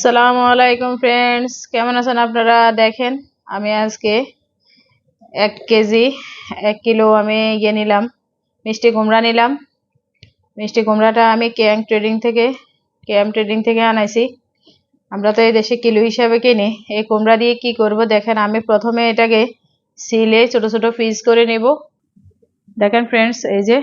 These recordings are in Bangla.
সালামু আলাইকুম ফ্রেন্ডস কেমন আছেন আপনারা? দেখেন, আমি আজকে এক কেজি, এক কিলো আমি ইয়ে নিলাম, মিষ্টি কুমড়া নিলাম। মিষ্টি কুমড়াটা আমি ক্যাম ট্রেডিং থেকে ক্যাম ট্রেডিং থেকে আনাইছি। আমরা তো এই দেশে কিলো হিসাবে কিনি। এই কুমড়া দিয়ে কি করব? দেখেন, আমি প্রথমে এটাকে সিলে ছোট ছোট পিস করে নেব। দেখেন ফ্রেন্ডস এই যে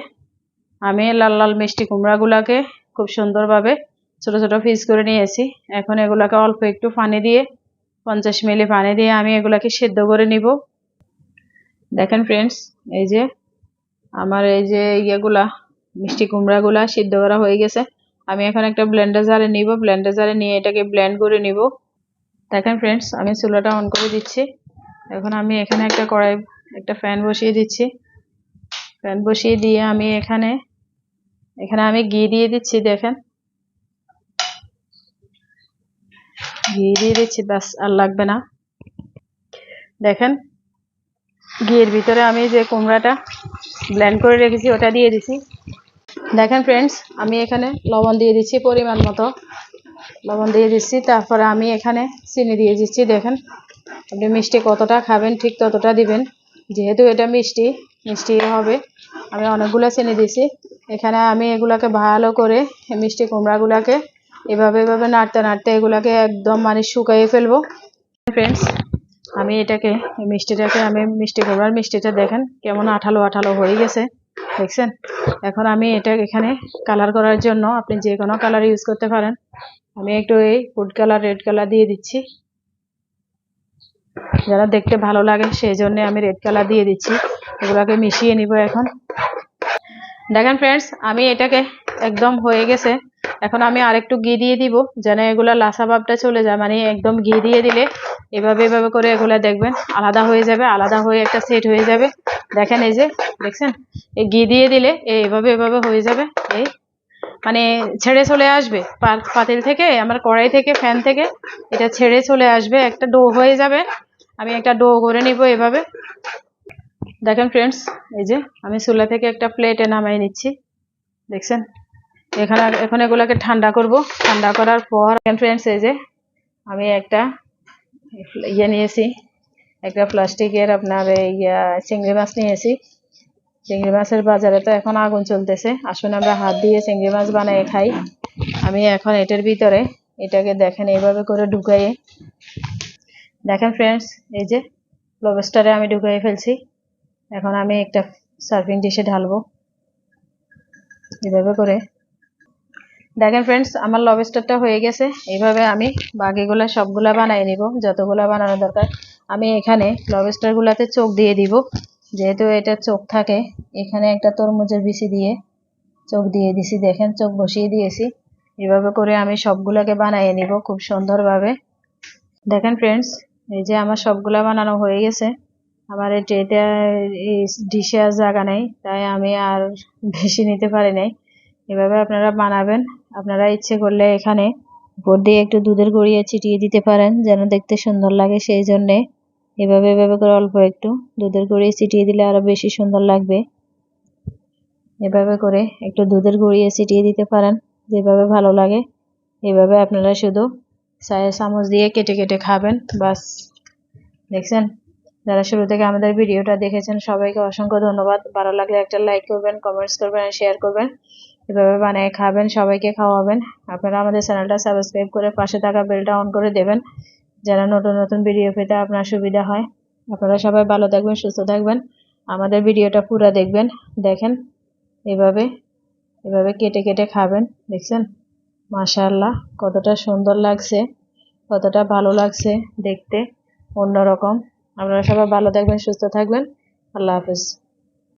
আমি লাল লাল মিষ্টি কুমড়াগুলাকে খুব সুন্দরভাবে ছোট ছোট পিস করে নিয়েছি। এখন এগুলাকে অল্প একটু পানি দিয়ে, পঞ্চাশ মিলি পানি দিয়ে আমি এগুলাকে সেদ্ধ করে নিব। দেখেন ফ্রেন্ডস এই যে আমার এই যে ইয়েগুলা, মিষ্টি কুমড়াগুলা সিদ্ধ করা হয়ে গেছে। আমি এখন একটা ব্লেন্ডার জারে নিব ব্লেন্ডার জারে নিয়ে এটাকে ব্লেন্ড করে নিব। দেখেন ফ্রেন্ডস আমি চুলাটা অন করে দিচ্ছি। এখন আমি এখানে একটা কড়াই, একটা ফ্যান বসিয়ে দিচ্ছি। ফ্যান বসিয়ে দিয়ে আমি এখানে এখানে আমি ঘি দিয়ে দিচ্ছি, দেখেন। ঘি দিয়ে দিচ্ছি, ব্যাস, আর লাগবে না। দেখেন, ঘিয়ের ভিতরে আমি যে কুমড়াটা ব্লেন্ড করে রেখেছি, ওটা দিয়ে দিছি। দেখেন ফ্রেন্ডস আমি এখানে লবণ দিয়ে দিচ্ছি পরিমাণ মতো। লবণ দিয়ে দিচ্ছি, তারপরে আমি এখানে চিনি দিয়ে দিচ্ছি, দেখেন। আপনি মিষ্টি কতটা খাবেন, ঠিক ততটা দিবেন। যেহেতু এটা মিষ্টি মিষ্টি হবে। আমি অনেকগুলো চিনি দিছি এখানে আমি এগুলাকে ভালো করে, মিষ্টি কুমড়াগুলাকে এভাবে এভাবে নাড়তে নাড়তে এগুলাকে একদম মানে শুকাইয়ে ফেলব। ফ্রেন্ডস আমি এটাকে মিষ্টিটাকে, আমি মিষ্টি কুমড়ার মিষ্টিটা দেখেন কেমন আঠালো আঠালো হয়ে গেছে। দেখছেন? এখন আমি এটা এখানে কালার করার জন্য আপনি যে কোনো কালার ইউজ করতে পারেন। আমি একটু এই ফুড কালার রেড কালার দিয়ে দিচ্ছি। যারা দেখতে ভালো লাগে, সেই জন্য আমি রেড কালার দিয়ে দিচ্ছি। এগুলাকে মিশিয়ে নিব এখন। দেখেন ফ্রেন্ডস আমি এটাকে একদম হয়ে গেছে। এখন আমি আরেকটু ঘি দিয়ে দিব, যেন এগুলা লাসা ভাবটা চলে যায়। মানে একদম ঘি দিয়ে দিলে এভাবে এভাবে করে এগুলা দেখবেন, আলাদা হয়ে যাবে, আলাদা হয়ে একটা সেট হয়ে যাবে। দেখেন এই যে, দেখছেন? এই ঘি দিয়ে দিলে এভাবে এভাবে হয়ে যাবে, এই মানে ছেড়ে চলে আসবে। পাতিল থেকে, আমার কড়াই থেকে ফ্যান থেকে, এটা ছেড়ে চলে আসবে। একটা ডো হয়ে যাবে। আমি একটা ডো করে নিব এভাবে। দেখেন ফ্রেন্ডস এই যে, আমি চুলা থেকে একটা প্লেটে নামাই নিচ্ছি। দেখছেন? এখানে এখন এগুলোকে ঠান্ডা করব। ঠান্ডা করার পর ফ্রেন্ডস এই যে আমি একটা ইয়ে নিয়েছি। একটা প্লাস্টিকের আপনার ইয়া, চিংড়ি মাছ নিয়েছি। চিংড়ি মাছের বাজারে তো এখন আগুন চলতেছে। আসুন আমরা হাত দিয়ে চিংড়ি মাছ বানিয়ে খাই। আমি এখন এটার ভিতরে এটাকে দেখেন এইভাবে করে ঢুকাইয়ে। দেখেন ফ্রেন্ডস এই যে লবস্টারে আমি ঢুকাইয়ে ফেলছি। এখন আমি একটা সার্ভিং ডিশে ঢালবো। এভাবে করে দেখেন ফ্রেন্ডস আমার লবস্টারটা হয়ে গেছে। এইভাবে আমি বাকিগুলো সবগুলা বানাই নিব, যতগুলো বানানো দরকার। আমি এখানে লবস্টারগুলোতে চোখ দিয়ে দিব। যেহেতু এটা চোখ থাকে, এখানে একটা তরমুজের বিচি দিয়ে চোখ দিয়ে দিছি। দেখেন, চোখ বসিয়ে দিয়েছি। এভাবে করে আমি সবগুলোকে বানিয়ে নিব খুব সুন্দরভাবে। দেখেন ফ্রেন্ডস এই যে আমার সবগুলা বানানো হয়ে গেছে। আমার এই ট্রেটা ডিশে আর জায়গা নেই, তাই আমি আর বেশি নিতে পারি নাই। এভাবে আপনারা বানাবেন। আপনারা ইচ্ছে করলে এখানে উপর দিয়ে একটু দুধের গড়িয়ে ছিটিয়ে দিতে পারেন, যেন দেখতে সুন্দর লাগে সেই জন্যে। এভাবে এভাবে করে অল্প একটু দুধের গড়িয়ে ছিটিয়ে দিলে আরও বেশি সুন্দর লাগবে। এভাবে করে একটু দুধের গড়িয়ে ছিটিয়ে দিতে পারেন, যেভাবে ভালো লাগে। এভাবে আপনারা শুধু চায়ের চামচ দিয়ে কেটে কেটে খাবেন, বাস। দেখছেন? যারা শুরু থেকে আমাদের ভিডিওটা দেখেছেন, সবাইকে অসংখ্য ধন্যবাদ। ভালো লাগলে একটা লাইক করবেন কমেন্টস করবেন শেয়ার করবেন। এভাবে বানিয়ে খাবেন, সবাইকে খাওয়াবেন। আপনারা আমাদের চ্যানেলটা সাবস্ক্রাইব করে পাশে থাকা বেলটা অন করে দেবেন, যেন নতুন নতুন ভিডিও পেতে আপনার সুবিধা হয়। আপনারা সবাই ভালো থাকবেন, সুস্থ থাকবেন। আমাদের ভিডিওটা পুরো দেখবেন, দেখেন এভাবে এভাবে কেটে কেটে খাবেন, দেখছেন? মাশাআল্লাহ, কতটা সুন্দর লাগছে, কতটা ভালো লাগছে দেখতে, অন্যরকম। আপনারা সবাই ভালো থাকবেন, সুস্থ থাকবেন। আল্লাহ হাফিজ।